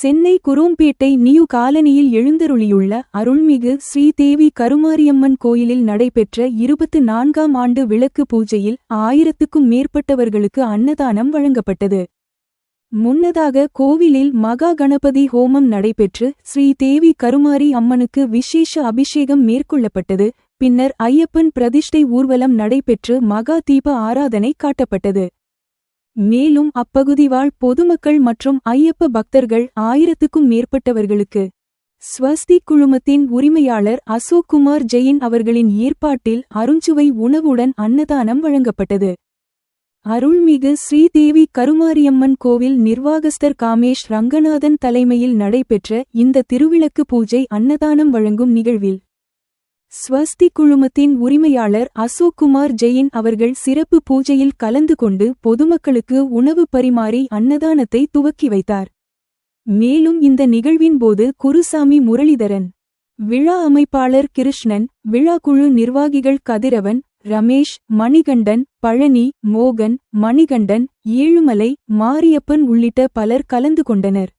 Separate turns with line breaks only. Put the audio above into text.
Chennai Chromepet new காலனியில் எழுந்தருளியுள்ள அருள்மிகு ஸ்ரீதேவி கருமாரியம்மன் கோயிலில் நடைபெற்ற இருபத்து நான்காம் ஆண்டு விளக்கு பூஜையில் ஆயிரத்துக்கும் மேற்பட்டவர்களுக்கு அன்னதானம் வழங்கப்பட்டது. முன்னதாக கோவிலில் மகா கணபதி ஹோமம் நடைபெற்று ஸ்ரீதேவி கருமாரி அம்மனுக்கு விசேஷ அபிஷேகம் மேற்கொள்ளப்பட்டது. பின்னர் ஐயப்பன் பிரதிஷ்டை ஊர்வலம் நடைபெற்று மகா தீப ஆராதனை காட்டப்பட்டது. மேலும் அப்பகுதி வாழ் பொதுமக்கள் மற்றும் ஐயப்ப பக்தர்கள் ஆயிரத்துக்கும் மேற்பட்டவர்களுக்கு ஸ்வஸ்தி குழுமத்தின் உரிமையாளர் அசோக் குமார் ஜெயின் அவர்களின் ஏற்பாட்டில் அருஞ்சுவை உணவுடன் அன்னதானம் வழங்கப்பட்டது. அருள்மிகு ஸ்ரீதேவி கருமாரியம்மன் கோவில் நிர்வாகஸ்தர் காமேஷ் ரங்கநாதன் தலைமையில் நடைபெற்ற இந்த திருவிளக்கு பூஜை அன்னதானம் வழங்கும் நிகழ்வில் ஸ்வஸ்தி குழுமத்தின் உரிமையாளர் அசோக் குமார் ஜெயின் அவர்கள் சிறப்பு பூஜையில் கலந்து கொண்டு பொதுமக்களுக்கு உணவு பரிமாறி அன்னதானத்தை துவக்கி வைத்தார். மேலும் இந்த நிகழ்வின் போது குருசாமி முரளிதரன் விழா அமைப்பாளர் கிருஷ்ணன் விழா குழு நிர்வாகிகள் கதிரவன் ரமேஷ் மணிகண்டன் பழனி மோகன் மணிகண்டன் ஏழுமலை மாரியப்பன் உள்ளிட்ட பலர் கலந்து கொண்டனர்.